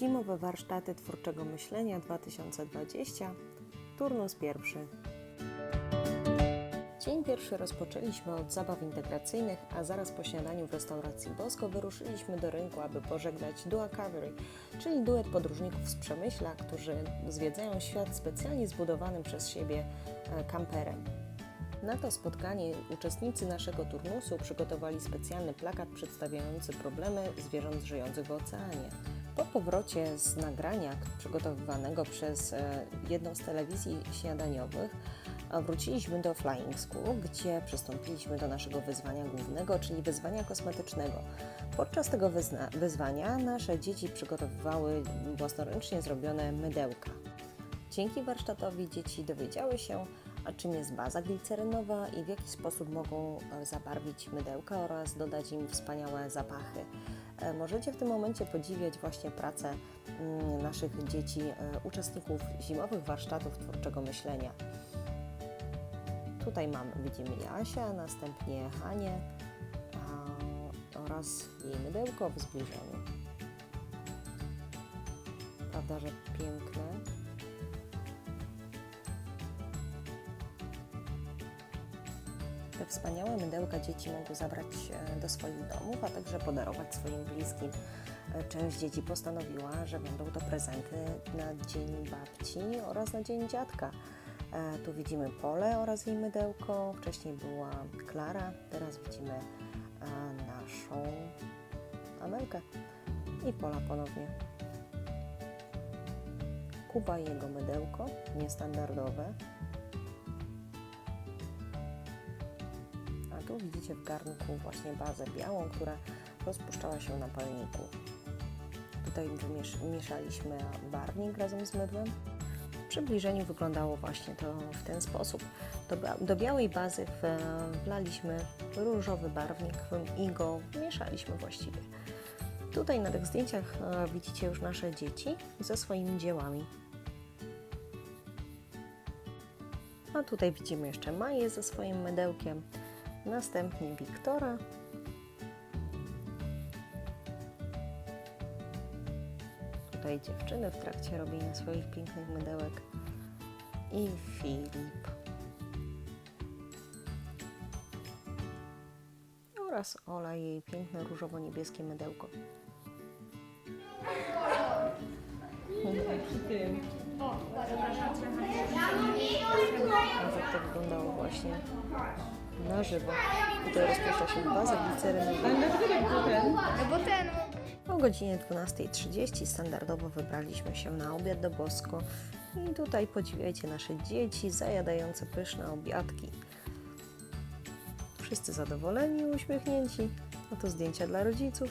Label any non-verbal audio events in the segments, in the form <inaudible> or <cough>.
Zimowe warsztaty twórczego myślenia 2020, turnus pierwszy. Dzień pierwszy rozpoczęliśmy od zabaw integracyjnych, a zaraz po śniadaniu w restauracji Bosko wyruszyliśmy do rynku, aby pożegnać Dua Cavalry, czyli duet podróżników z Przemyśla, którzy zwiedzają świat specjalnie zbudowanym przez siebie e, kamperem. Na to spotkanie uczestnicy naszego turnusu przygotowali specjalny plakat przedstawiający problemy zwierząt żyjących w oceanie. Po powrocie z nagrania przygotowywanego przez e, jedną z telewizji śniadaniowych wróciliśmy do Flying School, gdzie przystąpiliśmy do naszego wyzwania głównego, czyli wyzwania kosmetycznego. Podczas tego wyzwania nasze dzieci przygotowywały własnoręcznie zrobione mydełka. Dzięki warsztatowi dzieci dowiedziały się, a czym jest baza glicerynowa i w jaki sposób mogą e, zabarwić mydełka oraz dodać im wspaniałe zapachy. E, Możecie w tym momencie podziwiać właśnie pracę mm, naszych dzieci, e, uczestników zimowych warsztatów twórczego myślenia. Tutaj mamy, widzimy Jasia, następnie Hanię a, oraz jej mydełko w zbliżeniu. Prawda, że piękne? Wspaniałe mydełka dzieci mogą zabrać e, do swoich domów, a także podarować swoim bliskim. E, Część dzieci postanowiła, że będą to prezenty na Dzień Babci oraz na Dzień Dziadka. E, Tu widzimy Pole oraz jej mydełko. Wcześniej była Klara, teraz widzimy naszą Amelkę i Pola ponownie. Kuba i jego mydełko, niestandardowe. Tu widzicie w garnku właśnie bazę białą, która rozpuszczała się na palniku. Tutaj mieszaliśmy barwnik razem z mydłem. W przybliżeniu wyglądało właśnie to w ten sposób. Do, do białej bazy wlaliśmy różowy barwnik i go mieszaliśmy właściwie. Tutaj na tych zdjęciach e, widzicie już nasze dzieci ze swoimi dziełami. A tutaj widzimy jeszcze Maję ze swoim mydełkiem, następnie Wiktora, tutaj dziewczyny w trakcie robienia swoich pięknych mydełek i Filip. Oraz Ola jej piękne różowo-niebieskie mydełko. A tak to wyglądało właśnie na żywo. Tutaj rozpuszcza się baza glicerynowa. No bo ten. O godzinie 12.30 standardowo wybraliśmy się na obiad do Bosko i tutaj podziwiajcie nasze dzieci zajadające pyszne obiadki. Wszyscy zadowoleni i uśmiechnięci. Oto zdjęcia dla rodziców.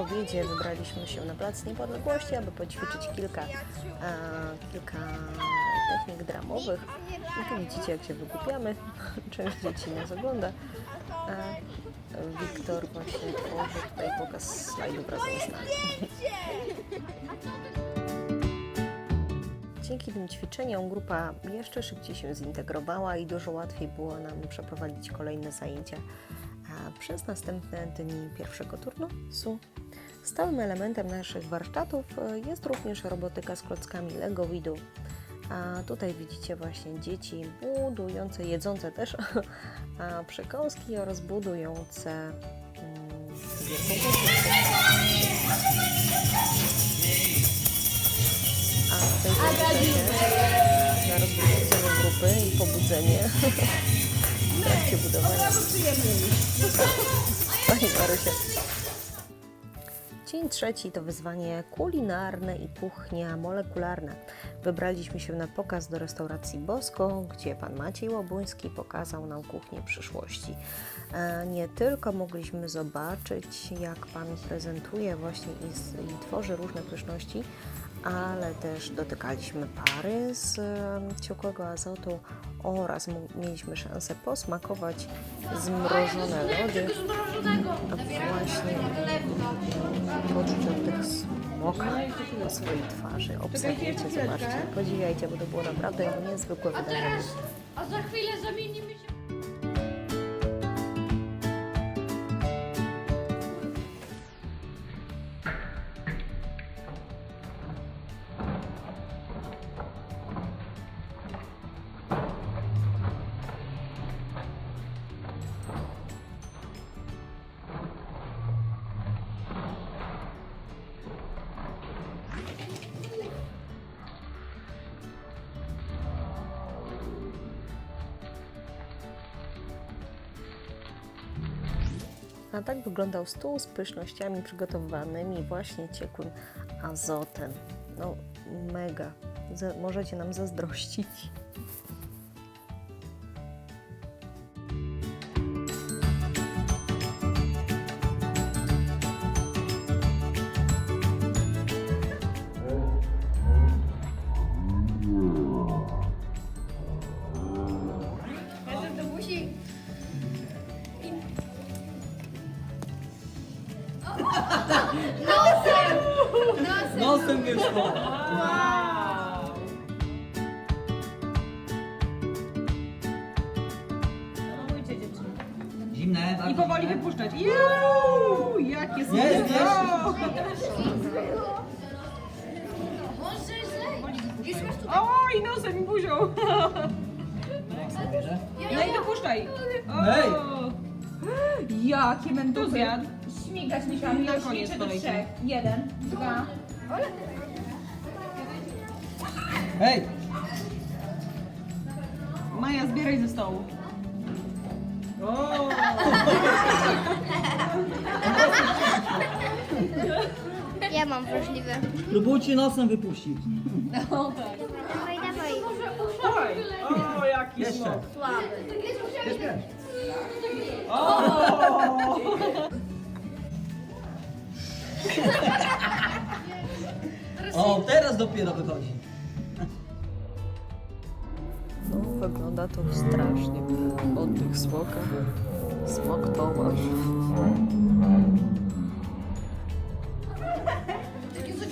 Obiedzie wybraliśmy się na Plac Niepodległości, aby poćwiczyć kilka, e, kilka technik dramowych. I tu widzicie, jak się wygłupiamy. <laughs> Część dzieci nas ogląda. A Wiktor właśnie tworzy tutaj pokaz slajdów razem z nami. <laughs> Dzięki tym ćwiczeniom grupa jeszcze szybciej się zintegrowała i dużo łatwiej było nam przeprowadzić kolejne zajęcia przez następne dni pierwszego turnusu. Stałym elementem naszych warsztatów e, jest również robotyka z klockami Lego Widu. A tutaj widzicie właśnie dzieci budujące, jedzące też <laughs> przekąski oraz budujące mm. A tutaj na rozbudzenie grupy i pobudzenie w trakcie budowania. Pani Marysia. Dzień trzeci to wyzwanie kulinarne i kuchnia molekularna. Wybraliśmy się na pokaz do restauracji Bosko, gdzie pan Maciej Łobuński pokazał nam kuchnię przyszłości. E, Nie tylko mogliśmy zobaczyć, jak pan prezentuje właśnie i, i tworzy różne pyszności, ale też dotykaliśmy pary z ciekłego azotu oraz mieliśmy szansę posmakować zmrożone lody. Smoka na swojej twarzy. Obserwujcie, zobaczcie, podziwiajcie, bo to było naprawdę niezwykłe wydarzenie. A za chwilę zamienimy się. A tak wyglądał stół z pysznościami przygotowywanymi właśnie ciekłym azotem. No, mega. Możecie nam zazdrościć. Nosem! Nosem! Nosem wyszło. Zimne, I bardzo powoli zimne. wypuszczać. Juuu, jakie słońce! jest. Jest. Oj, nosem i buzią. No i wypuszczaj. O, Hej! Jaki mentuzjat. Śmigać myślałam, Na koniec liczę do kolejki. trzech. Jeden, dwa. Hej! Maja, zbieraj ze stołu. O, Ja mam wrażliwe. Próbujcie nosem wypuścić. Dawaj, dawaj. oj, o, jaki Jeszcze. smok. Słaby. Jeszcze. O, <laughs> teraz dopiero wychodzi. No, wygląda to strasznie. Oddech smoka. Smok Tomasz.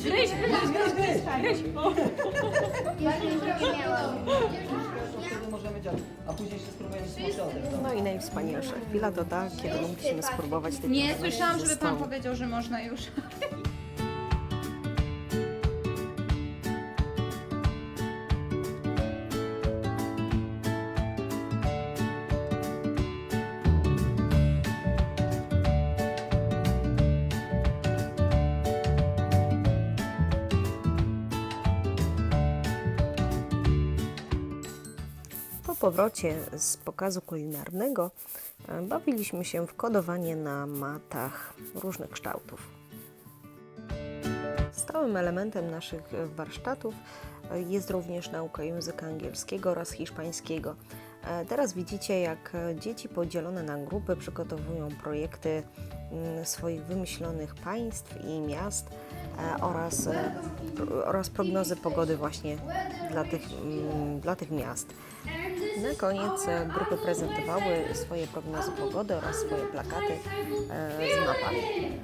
Gryź, gryź, gryź, gryź, gryź. O, Ja nie miałam. A później się spróbujemy. Dobra. No i najwspanialsza chwila to ta, kiedy mogliśmy spróbować tej Nie słyszałam, żeby pan stołu. powiedział, że można już. <laughs> powrocie z pokazu kulinarnego e, bawiliśmy się w kodowanie na matach różnych kształtów. Stałym elementem naszych warsztatów e, jest również nauka języka angielskiego oraz hiszpańskiego. E, Teraz widzicie, jak dzieci podzielone na grupy przygotowują projekty mm, swoich wymyślonych państw i miast e, oraz, e, oraz prognozy pogody właśnie dla tych, mm, dla tych miast. Na koniec grupy prezentowały swoje prognozy pogody oraz swoje plakaty z mapami. <laughs>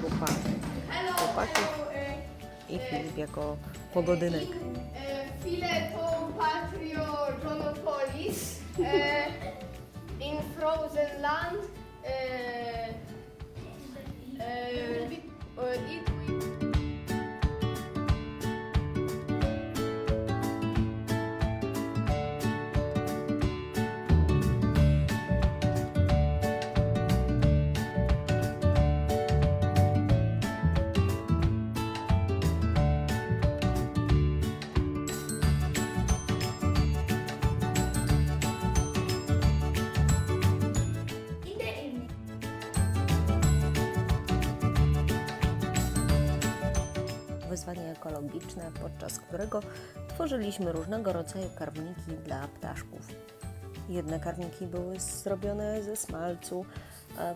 Grupa chłopaków i Filip jako pogodynek. Fileton Patrio Jonopolis e, in Frozen Land e, e, e, it ekologiczne, podczas którego tworzyliśmy różnego rodzaju karwniki dla ptaszków. Jedne karniki były zrobione ze smalcu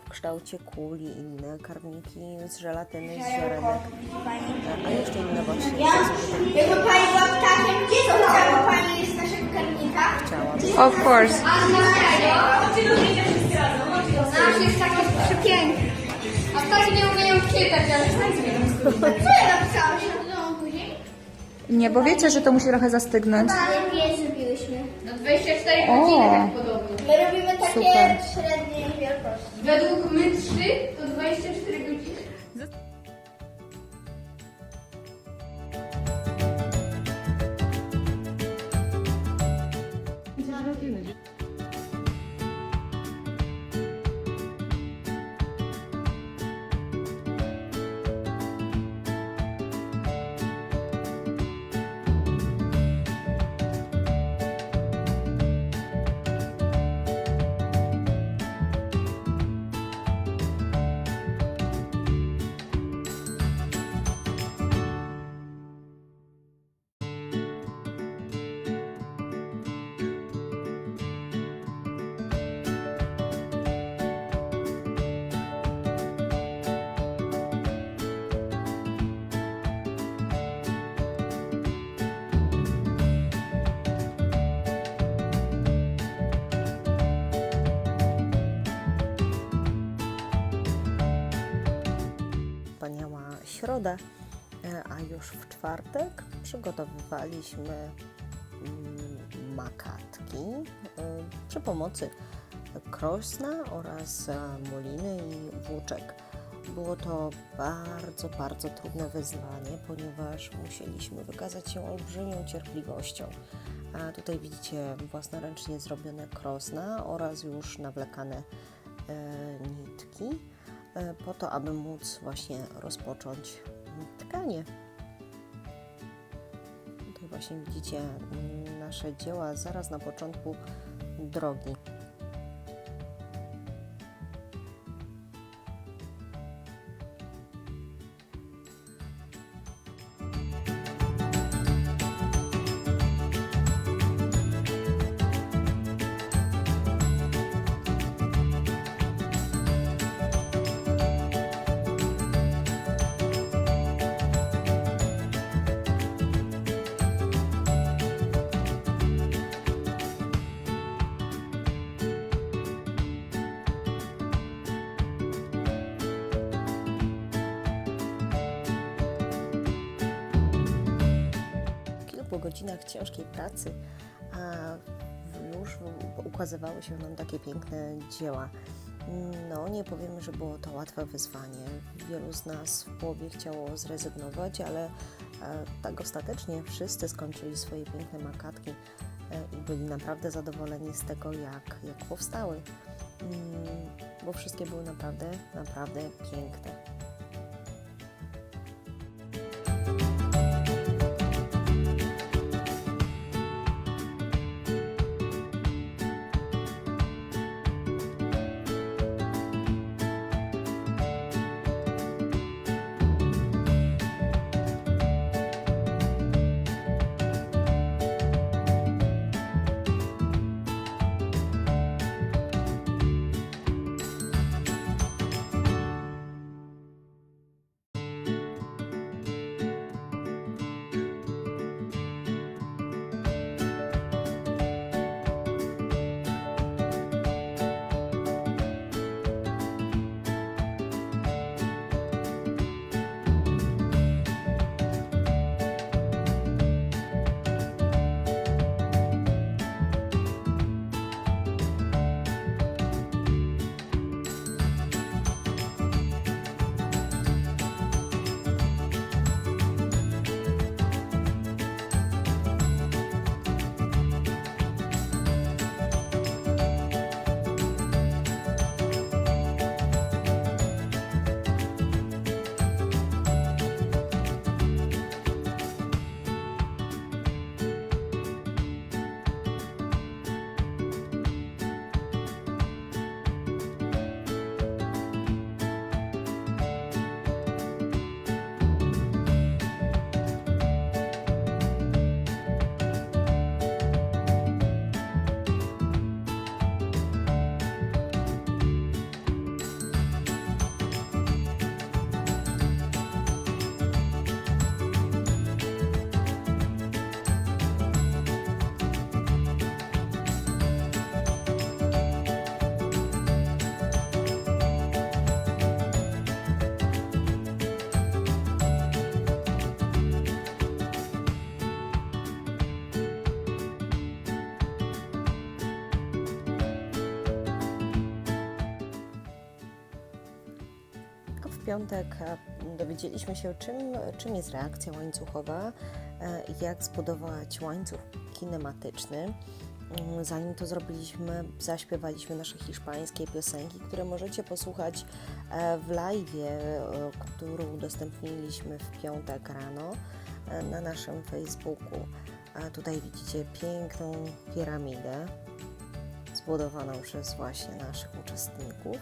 w kształcie kuli, inne karniki z żelatyny, z ziarenek, a- jeszcze inne właśnie zużytych Jakby pani była ptakiem, gdzie to chciała pani z naszego karnika? ciała. Of course. A z naszego? Nasz jest taki przepiękny. A ptaki nie umieją czytać, ale <laughs> Co ja napisałam? Nie, bo wiecie, że to musi trochę zastygnąć. Ale nie zrobiłyśmy. No 24 godziny tak podobno. My robimy takie Super. średniej wielkości. Według my 3 to 24 godziny. Środa, e, a już w czwartek przygotowywaliśmy mm, makatki e, przy pomocy krośna oraz e, muliny i włóczek. Było to bardzo, bardzo trudne wyzwanie, ponieważ musieliśmy wykazać się olbrzymią cierpliwością. A tutaj widzicie własnoręcznie zrobione krosna oraz już nawlekane e, nitki po to, aby móc właśnie rozpocząć tkanie. Tutaj właśnie widzicie mm, nasze dzieła zaraz na początku drogi. Po godzinach ciężkiej pracy a już ukazywały się nam takie piękne dzieła. No, nie powiemy, że było to łatwe wyzwanie. Wielu z nas w połowie chciało zrezygnować, ale e, tak ostatecznie wszyscy skończyli swoje piękne makatki e, i byli naprawdę zadowoleni z tego, jak, jak powstały. Mm, Bo wszystkie były naprawdę, naprawdę piękne. Piątek e, dowiedzieliśmy się, czym, czym jest reakcja łańcuchowa e, jak zbudować łańcuch kinematyczny. Mm, Zanim to zrobiliśmy, zaśpiewaliśmy nasze hiszpańskie piosenki, które możecie posłuchać e, w live, który udostępniliśmy w piątek rano e, na naszym Facebooku. A tutaj widzicie piękną piramidę zbudowaną przez właśnie naszych uczestników.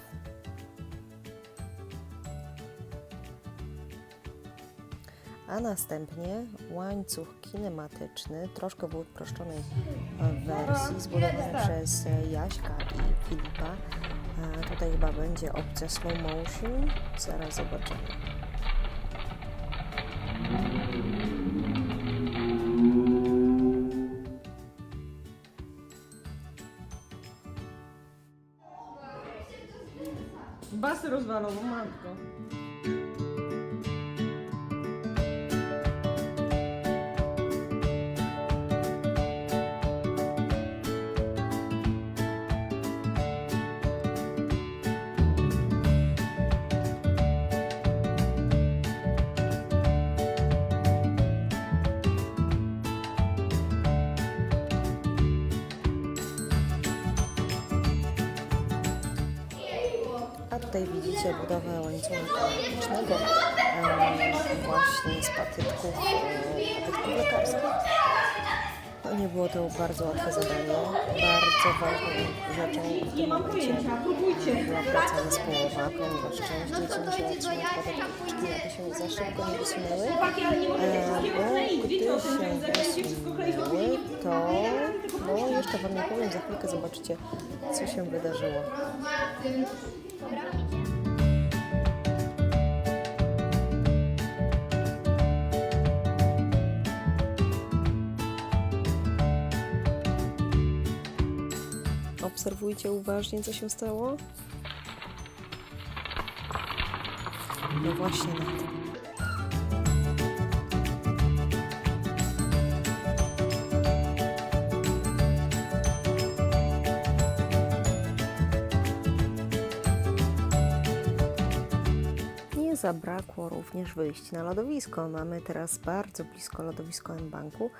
A następnie łańcuch kinematyczny, troszkę w uproszczonej e, wersji, zbudowany przez e, Jaśka i Filipa. E, Tutaj chyba będzie opcja slow motion. Zaraz zobaczymy. Basy rozwalą, bo matko. Tutaj widzicie budowę łańcucha em, właśnie z patyczków, e, patyczków lekarskich. No nie było to bardzo łatwe zadanie. Bardzo ważną rzeczą w tym momencie była praca zespołowa, ponieważ część dzieci musiała trzymać patyczki, aby się za szybko nie wysunęły. E, bo gdy się wysunęły, to no jeszcze Wam nie powiem, za chwilkę zobaczycie, co się wydarzyło. Obserwujcie uważnie, co się stało. No właśnie na to. Zabrakło również wyjść na lodowisko. Mamy teraz bardzo blisko lodowisko M-Banku,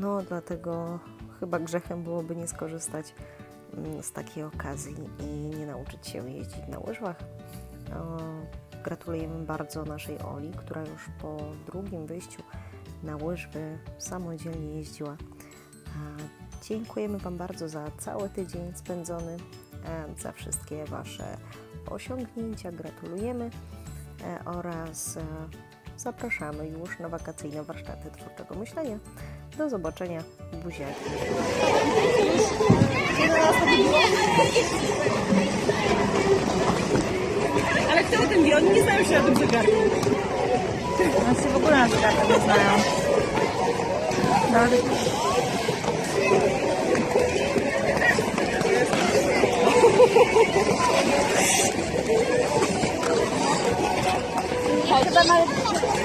no dlatego chyba grzechem byłoby nie skorzystać mm, z takiej okazji i nie nauczyć się jeździć na łyżwach. Gratulujemy bardzo naszej Oli, która już po drugim wyjściu na łyżwy samodzielnie jeździła. Dziękujemy Wam bardzo za cały tydzień spędzony, e, za wszystkie Wasze osiągnięcia. Gratulujemy oraz e, zapraszamy już na wakacyjne warsztaty twórczego myślenia. Do zobaczenia. Buziaki. Ale kto o tym wie? Oni nie znają się na tym zegarku. Oni się w ogóle na zegarku nie znają. Nawet Chyba nawet